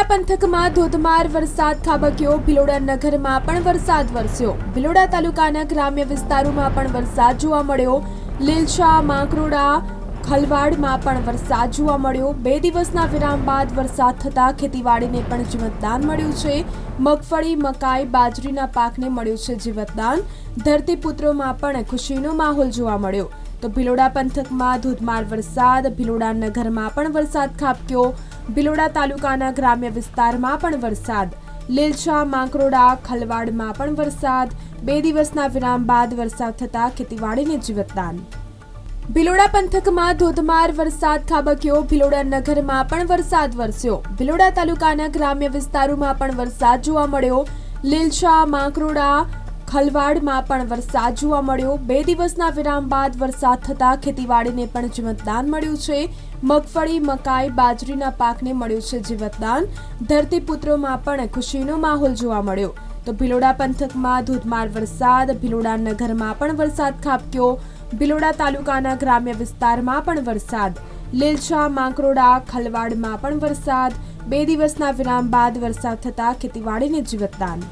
ભિલોડા પંથકમાં ધોધમાર વરસાદ ખાબક્યો. ભિલોડા નગરમાં પણ વરસાદ વરસ્યો. ભિલોડા તાલુકાના ગ્રામ્ય વિસ્તારોમાં પણ વરસાદ જોવા મળ્યો. લીલછા, માંકરોડા, ખલવાડમાં પણ વરસાદ જોવા મળ્યો. બે દિવસના વિરામ બાદ વરસાદ થતાં ખેતીવાડીને પણ જીવતદાન મળ્યું છે. મગફળી, મકાઈ, બાજરીના પાકને મળ્યું છે જીવતદાન. ધરતીપુત્રોમાં પણ ખુશીનો માહોલ જોવા મળ્યો. તો ભિલોડા પંથકમાં ધોધમાર વરસાદ, ભિલોડા નગરમાં પણ વરસાદ ખાબક્યો. ભિલોડા તાલુકાના ગ્રામ્ય વિસ્તારમાં પણ વરસાદ. લીલછા, માંકરોડા, ખલવાડમાં પણ વરસાદ. બે દિવસના વિરામ બાદ વરસાદ થતાં ખેતીવાડીને જીવતદાન. ભિલોડા પંથકમાં ધોધમાર વરસાદ ખાબક્યો. ભિલોડા નગરમાં પણ વરસાદ વરસ્યો. ભિલોડા તાલુકાના ગ્રામ્ય વિસ્તારોમાં પણ વરસાદ જોવા મળ્યો. લીલછા, માંકરોડા ખલવાડમાં પણ વરસાદ જોવા મળ્યો. બે દિવસના વિરામ બાદ વરસાદ થતાં ખેતીવાડીને પણ જીવતદાન મળ્યું છે, મગફળી, મકાઈ, બાજરીના પાકને મળ્યું છે જીવતદાન ધરતીપુત્રોમાં પણ ખુશીનો માહોલ જોવા મળ્યો. તો ભિલોડા પંથકમાં ધોધમાર વરસાદ, ભિલોડા નગરમાં પણ વરસાદ ખાબક્યો. ભિલોડા તાલુકાના ગ્રામ્ય વિસ્તારમાં પણ વરસાદ. લીલછા, માંકરોડા, ખલવાડમાં પણ વરસાદ. બે દિવસના વિરામ બાદ વરસાદ થતાં ખેતીવાડીને જીવતદાન.